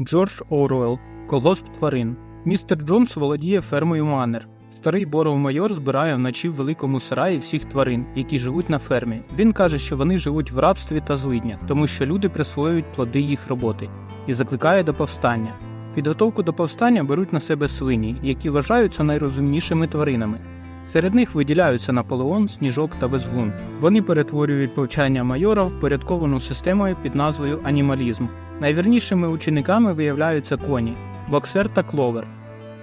Джордж Оруелл, колгосп тварин. Містер Джонс володіє фермою Маннер. Старий боров майор збирає вночі в великому сараї всіх тварин, які живуть на фермі. Він каже, що вони живуть в рабстві та злиднях, тому що люди присвоюють плоди їх роботи, і закликає до повстання. Підготовку до повстання беруть на себе свині, які вважаються найрозумнішими тваринами. Серед них виділяються Наполеон, Сніжок та Везгун. Вони перетворюють повчання майора в порядковану системою під назвою анімалізм. Найвірнішими учениками виявляються коні, боксер та кловер.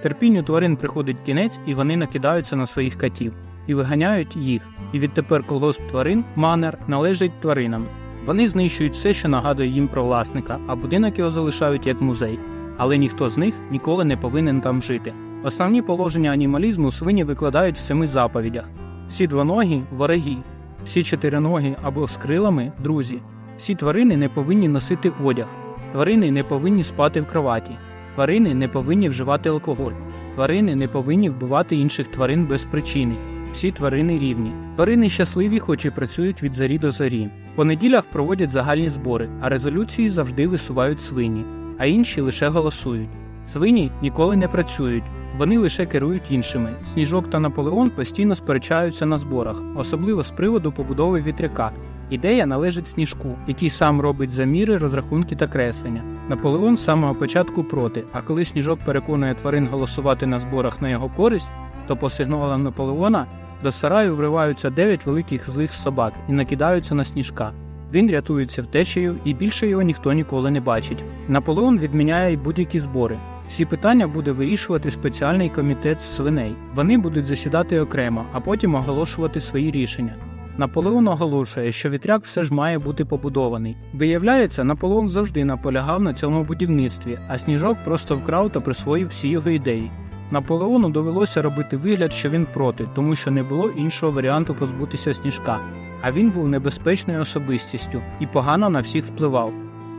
Терпінню тварин приходить кінець, і вони накидаються на своїх катів і виганяють їх. І відтепер колгосп тварин манер належить тваринам. Вони знищують все, що нагадує їм про власника, а будинок його залишають як музей. Але ніхто з них ніколи не повинен там жити. Основні положення анімалізму свині викладають в семи заповідях: всі двоногі вороги, всі чотириногі або з крилами друзі. Всі тварини не повинні носити одяг, тварини не повинні спати в кроваті, тварини не повинні вживати алкоголь, тварини не повинні вбивати інших тварин без причини. Всі тварини рівні. Тварини щасливі, хоч і працюють від зарі до зарі. По неділях проводять загальні збори, а резолюції завжди висувають свині, а інші лише голосують. Свині ніколи не працюють, вони лише керують іншими. Сніжок та Наполеон постійно сперечаються на зборах, особливо з приводу побудови вітряка. Ідея належить сніжку, який сам робить заміри, розрахунки та креслення. Наполеон з самого початку проти, а коли сніжок переконує тварин голосувати на зборах на його користь, то по сигналам Наполеона до сараю вриваються дев'ять великих злих собак і накидаються на сніжка. Він рятується втечею, і більше його ніхто ніколи не бачить. Наполеон відміняє будь-які збори. Всі питання буде вирішувати спеціальний комітет свиней. Вони будуть засідати окремо, а потім оголошувати свої рішення. Наполеон оголошує, що вітряк все ж має бути побудований. Виявляється, Наполеон завжди наполягав на цьому будівництві, а сніжок просто вкрав та присвоїв всі його ідеї. Наполеону довелося робити вигляд, що він проти, тому що не було іншого варіанту позбутися сніжка, а він був небезпечною особистістю і погано на всіх впливав.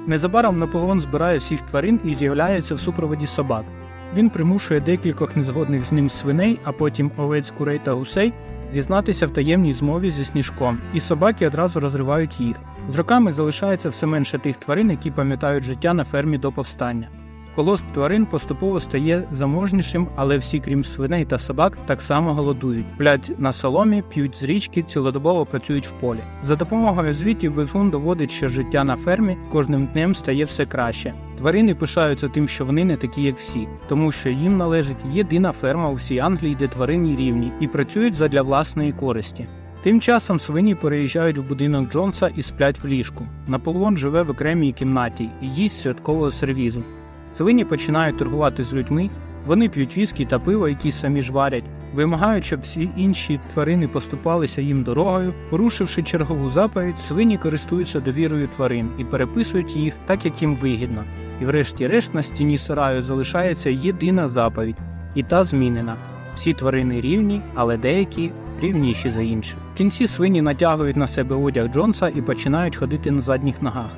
Незабаром Наполеон збирає всіх тварин і з'являється в супроводі собак. Він примушує декількох незгодних з ним свиней, а потім овець, курей та гусей зізнатися в таємній змові зі сніжком, і собаки одразу розривають їх. З роками залишається все менше тих тварин, які пам'ятають життя на фермі до повстання. Колосп тварин поступово стає заможнішим, але всі, крім свиней та собак, так само голодують, плять на соломі, п'ють з річки, цілодобово працюють в полі. За допомогою звітів Везун доводить, що життя на фермі кожним днем стає все краще. Тварини пишаються тим, що вони не такі, як всі, тому що їм належить єдина ферма у всій Англії, де тваринні рівні, і працюють задля власної користі. Тим часом свині переїжджають в будинок Джонса і сплять в ліжку. Наполеон живе в окремій кімнаті і їсть святкового сервізу. Свині починають торгувати з людьми, вони п'ють віскі та пиво, які самі ж варять, вимагають, щоб всі інші тварини поступалися їм дорогою. Порушивши чергову заповідь, свині користуються довірою тварин і переписують їх так, як їм вигідно. І врешті-решт на стіні сараю залишається єдина заповідь, і та змінена. Всі тварини рівні, але деякі рівніші за інших. В кінці свині натягують на себе одяг Джонса і починають ходити на задніх ногах.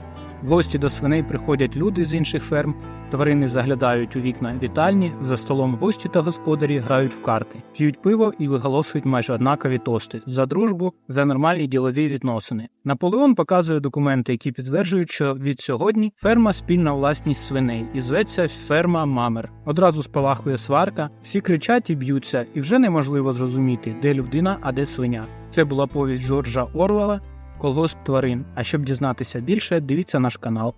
В гості до свиней приходять люди з інших ферм, тварини заглядають у вікна вітальні, за столом гості та господарі грають в карти, п'ють пиво і виголошують майже однакові тости за дружбу, за нормальні ділові відносини. Наполеон показує документи, які підтверджують, що від сьогодні ферма спільна власність свиней і зветься ферма Мамер. Одразу спалахує сварка, всі кричать і б'ються, і вже неможливо зрозуміти, де людина, а де свиня. Це була повість Джорджа Орвела Колгосп тварин. А щоб дізнатися більше, дивіться наш канал.